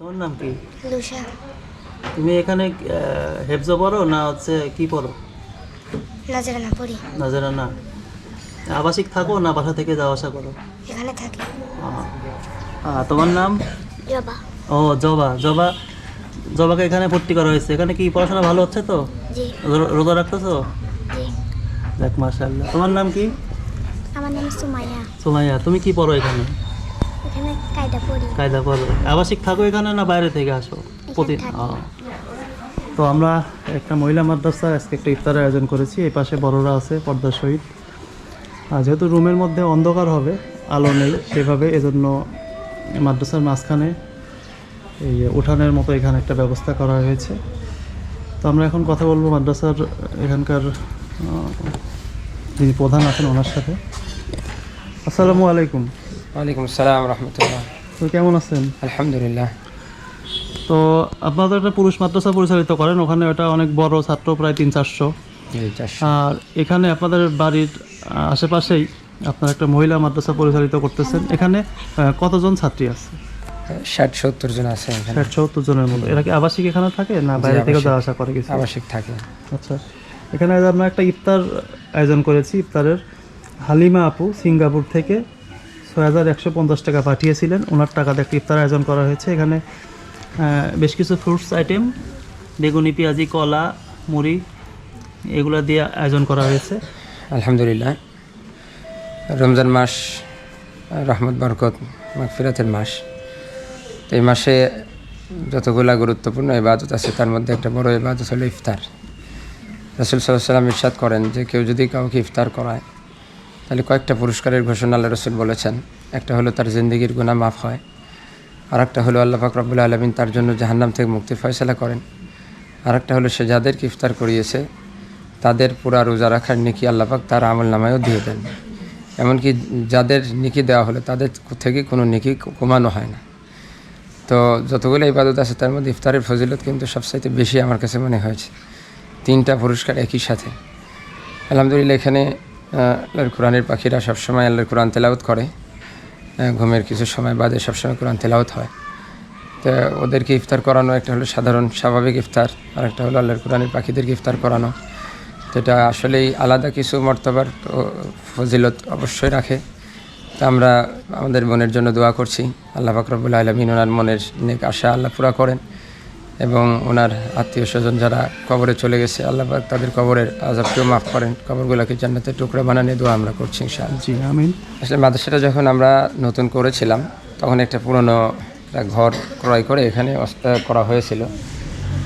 তোমার নাম কি? লুসা। তুমি এখানে হেফজ পড়ো না হচ্ছে কি পড়ো? নাজরানা পড়ি। নাজারানা আবাসিক থাকো না বাসা থেকে যাওয়া আসা করো? এখানে থাকি। তোমার নাম? জবা। ও জবা। জবা জবাকে এখানে ভর্তি করা হয়েছে। এখানে কি পড়াশোনা ভালো হচ্ছে তো? রোজা রাখতেছো? দেখ মাশাল্লাহ তোমার নাম কি? আমার নাম সুমাইয়া। সোমাইয়া। তুমি কি পড়ো এখানে? কায়দা পড়ি কায়দা পড়ো আবাসিক থাকো এখানে না বাইরে থেকে আসো? প্রতি থাকি। ও। তো আমরা একটা মহিলা মাদ্রাসা আজকে একটা ইফতারের আয়োজন করেছি। এই পাশে বড়রা আছে পর্দার সহিত। আর যেহেতু রুমের মধ্যে অন্ধকার হবে আলো নেই সেভাবে এজন্য মাদ্রাসার মাঝখানে এই উঠানের মতো এখানে একটা ব্যবস্থা করা হয়েছে। তো আমরা এখন কথা বলব মাদ্রাসার এখানকার যিনি প্রধান আছেন ওনার সাথে। আসসালামু আলাইকুম। ওয়ালাইকুম আসসালাম রহমতুল্লাহ। তো কেমন আছেন? আলহামদুলিল্লাহ। তো আপনাদের একটা পুরুষ মাদ্রাসা পরিচালিত করেন ওখানে ওটা অনেক বড় ছাত্র প্রায় তিন চারশো। আর এখানে আপনাদের বাড়ির আশেপাশেই আপনারা একটা মহিলা মাদ্রাসা পরিচালিত করতেছেন। এখানে কতজন ছাত্রী আছে? ষাট সত্তর জন আছে ষাট সত্তর জনের মতো এরা কি আবাসিক এখানে থাকে না বাইরে থেকে যাওয়া আসা করে কিছু? আবাসিক থাকে। আচ্ছা। এখানে আমরা একটা ইফতার আয়োজন করেছি। ইফতারের হালিমা আপু সিঙ্গাপুর থেকে ছয় হাজার একশো পঞ্চাশ টাকা পাঠিয়েছিলেন। ওনার টাকাতে একটা ইফতার আয়োজন করা হয়েছে। এখানে বেশ কিছু ফ্রুটস আইটেম বেগুনি, পেঁয়াজি, কলা, মুড়ি, এগুলো দিয়ে আয়োজন করা হয়েছে। আলহামদুলিল্লাহ। রমজান মাস, রহমত, বরকত, মাগফিরাতের মাস। এই মাসে যতগুলা গুরুত্বপূর্ণ ইবাদত আছে, তার মধ্যে একটা বড় ইবাদত হলো ইফতার। রাসুল সাল্লাহ সাল্লাম ইরশাদ করেন যে, কেউ যদি কাউকে ইফতার করায় তাহলে কয়েকটা পুরস্কারের ঘোষণা আল্লাহ রসুল বলেছেন। একটা হলো তার জিন্দগির গুণা মাফ হয়। আর একটা হলো আল্লাহ পাক রব্বুল আলমিন তার জন্য জাহান্নাম থেকে মুক্তির ফয়সলা করেন। আর একটা হলো সে যাদেরকে ইফতার করিয়েছে, তাদের পুরা রোজা রাখার নিকি আল্লাপাক তার আমল নামায়ও দিয়ে দেন। এমনকি যাদের নিকি দেওয়া হলো, তাদের থেকে কোনো নিকি কমানো হয় না। তো যতগুলো ইবাদত আছে, তার মধ্যে ইফতারের ফজিলত কিন্তু সবচাইতে বেশি আমার কাছে মনে হয়েছে। তিনটা পুরস্কার একই সাথে। আলহামদুলিল্লাহ, এখানে আল্লাহর কোরআনের পাখিরা সবসময় আল্লাহর কোরআন তেলাওত করে। ঘুমের কিছু সময় বাদে সবসময় কোরআন তেলাওত হয়। তো ওদেরকে ইফতার করানো একটা হলো সাধারণ স্বাভাবিক ইফতার, আর একটা হলো আল্লাহর কোরআনের পাখিদেরকে ইফতার করানো। এটা আসলেই আলাদা কিছু মর্তবার ফজিলত অবশ্যই রাখে। তা আমরা আমাদের মনের জন্য দোয়া করছি। আল্লাহ ফাকরবুল আলমিন ওনার মনের নেক আশা আল্লাহ পুরা করেন। এবং ওনার আত্মীয় স্বজন যারা কবরে চলে গেছে আল্লাহ পাক তাদের কবরের আজাবকেও মাফ করেন। কবরগুলোকে জান্নাতের টুকরা বানানো দোয়া আমরা করছি জি আমিন। আসলে মাদ্রাসাটা যখন আমরা নতুন করেছিলাম তখন একটা পুরনো একটা ঘর ক্রয় করে এখানে করা হয়েছিল।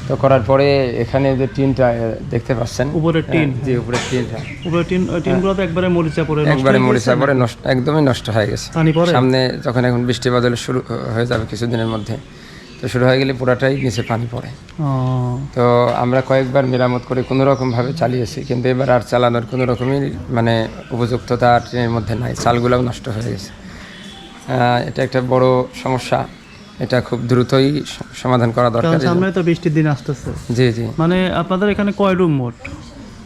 তো করার পরে এখানে যে টিনটা দেখতে পাচ্ছেন? উপরের টিন। যে উপরে টিনটা। উপরে টিন টিনগুলো তো একবারে মরিচা পড়ে একবারে হয়ে মরিচা নষ্ট একদমই নষ্ট হয়ে গেছে। সামনে যখন এখন বৃষ্টি বাদল শুরু হয়ে যাবে কিছুদিনের মধ্যে। তো শুরু হয়ে গেলে পুরাটাই নিচে পানি পড়ে। তো আমরা কয়েকবার মেরামত করে কোনো রকমভাবে চালিয়েছি কিন্তু এবার আর চালানোর কোনো রকমই মানে উপযুক্ততা আর ট্রেনের মধ্যে নাই চালগুলোও নষ্ট হয়ে গেছে। এটা একটা বড় সমস্যা এটা খুব দ্রুতই সমাধান করা দরকার। সামনে তো বৃষ্টির দিন আসতেছে। জি জি। মানে আপনাদের এখানে কয় রুম মোট?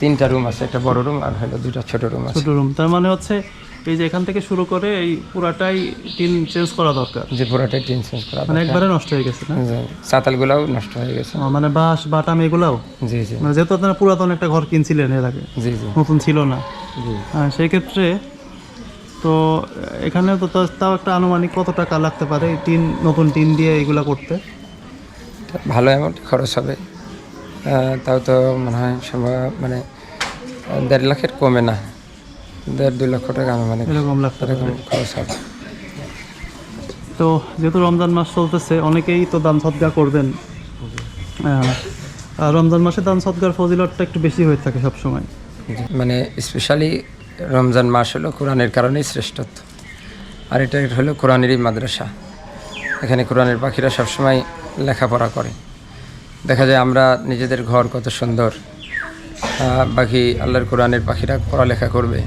তিনটা রুম আছে একটা বড় রুম আর হলো দুটা ছোট রুম আছে। ছোট রুম তার মানে হচ্ছে এই যে এখান থেকে শুরু করে এই পুরাটাই টিন চেঞ্জ করা দরকার। যে পুরোটাই টিন চেঞ্জ করা মানে একবারে নষ্ট হয়ে গেছে না? জি, চাতালগুলাও নষ্ট হয়ে গেছে। মানে বাঁশ বাটাম এগুলাও? জি জি। মানে যেহেতু আপনারা পুরাতন একটা ঘর কিনছিলেন এর আগে জি জি। নতুন ছিল না। জি। হ্যাঁ, সেই ক্ষেত্রে তো এখানে তো তাও একটা আনুমানিক কত টাকা লাগতে পারে টিন নতুন টিন দিয়ে এগুলো করতে? ভালো অ্যামাউন্ট খরচ হবে। তাও তো মনে হয় সম্ভব মানে দেড় লাখের কমে না। দেড় দুই লক্ষ টাকা মানে এরকম পারে এরকম খরচ হবে। তো যেহেতু রমজান মাস চলতেছে অনেকেই তো দান সদ্গা করবেন। আর রমজান মাসে দান সদ্গার ফজিলতটা একটু বেশি হয়ে থাকে সবসময়। মানে স্পেশালি রমজান মাস হলো কোরআনের কারণেই শ্রেষ্ঠত্ব। আর এটা হলো কোরআনেরই মাদ্রাসা। এখানে কোরআনের পাখিরা সবসময় লেখাপড়া করে। দেখা যায় আমরা নিজেদের ঘর কত সুন্দর বাকি আল্লাহর কোরআনের পাখিরা পড়ালেখা করবে।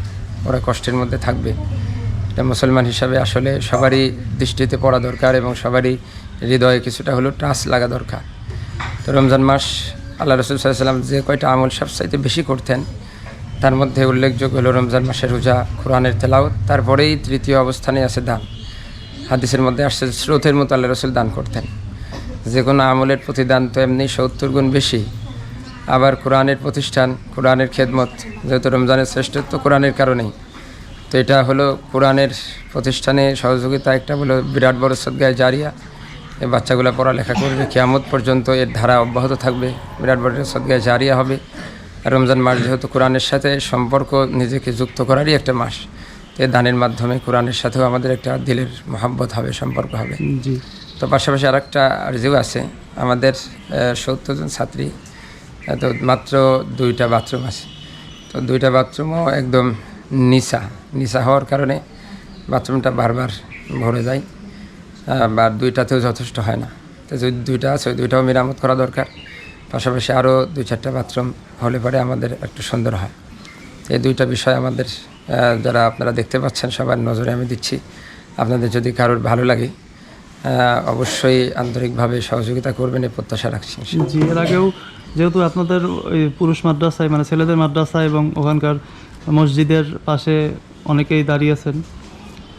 ওরা কষ্টের মধ্যে থাকবে। এটা মুসলমান হিসাবে আসলে সবারই দৃষ্টিতে পড়া দরকার এবং সবারই হৃদয়ে কিছুটা হলো টাচ লাগা দরকার। তো রমজান মাস আল্লাহ রসুল সাল্লাম যে কয়টা আমল সবচাইতে বেশি করতেন, তার মধ্যে উল্লেখযোগ্য হলো রমজান মাসের রোজা, কোরআনের তেলাওত তারপরেই তৃতীয় অবস্থানে আছে দান। হাদিসের মধ্যে আসছে স্রোতের মতো আল্লাহ রসুল দান করতেন। যে কোনো আমলের প্রতিদান তো এমনি সত্তর গুণ বেশি। আবার কোরআনের প্রতিষ্ঠান কোরআনের খেদমত যেহেতু রমজানের শ্রেষ্ঠত্ব কোরআনের কারণেই। তো এটা হলো কোরআনের প্রতিষ্ঠানে সহযোগিতা একটা হলো বিরাট বড় সদ্গায় জারিয়া এই বাচ্চাগুলো পড়ালেখা করবে কিয়ামত পর্যন্ত এর ধারা অব্যাহত থাকবে বিরাট বড় সদ্গায় জারিয়া হবে। আর রমজান মাস যেহেতু কোরআনের সাথে সম্পর্ক নিজেকে যুক্ত করারই একটা মাস তো দানের মাধ্যমে কোরআনের সাথেও আমাদের একটা দিলের মহাব্বত হবে সম্পর্ক হবে। জি। তো পাশাপাশি আরেকটা আর্জিও আছে আমাদের সত্তর জন ছাত্রী তো মাত্র দুইটা বাথরুম আছে। তো দুইটা বাথরুমও একদম নিচা নিচা হওয়ার কারণে বাথরুমটা বারবার ভরে যায় বা দুইটাতেও যথেষ্ট হয় না। তো যদি দুইটা আছে দুইটাও মেরামত করা দরকার। পাশাপাশি আরও দুই চারটা বাথরুম হলে পরে আমাদের একটু সুন্দর হয়। এই দুইটা বিষয় আমাদের যারা আপনারা দেখতে পাচ্ছেন, সবার নজরে আমি দিচ্ছি। আপনাদের যদি কারোর ভালো লাগে অবশ্যই আন্তরিকভাবে সহযোগিতা করবেন, এই প্রত্যাশা রাখছি। এর আগেও যেহেতু আপনাদের ওই পুরুষ মাদ্রাসায় মানে ছেলেদের মাদ্রাসা এবং ওখানকার মসজিদের পাশে অনেকেই দাঁড়িয়েছেন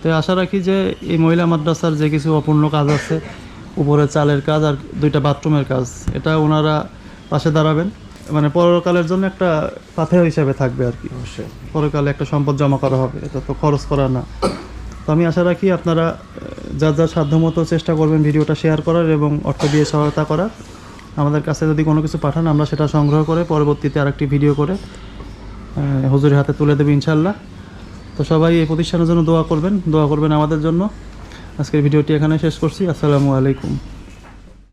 তো আশা রাখি যে এই মহিলা মাদ্রাসার যে কিছু অপূর্ণ কাজ আছে উপরে চালের কাজ আর দুইটা বাথরুমের কাজ এটা ওনারা পাশে দাঁড়াবেন। মানে পরকালের জন্য একটা পাথেয় হিসাবে থাকবে আর কি। অবশ্যই। পরকালে একটা সম্পদ জমা করা হবে এটা তো খরচ করা না। তো আমি আশা রাখি আপনারা যার যার সাধ্যমতো চেষ্টা করবেন ভিডিওটা শেয়ার করার এবং অর্থ দিয়ে সহায়তা করার আমাদের কাছে যদি কোনো কিছু পাঠান, আমরা সেটা সংগ্রহ করে পরবর্তীতে আরেকটি ভিডিও করে হজুরের হাতে তুলে দেবে ইনশাল্লাহ তো সবাই এই প্রতিষ্ঠানের জন্য দোয়া করবেন দোয়া করবেন আমাদের জন্য। আজকের ভিডিওটি এখানে শেষ করছি। আসসালামু আলাইকুম।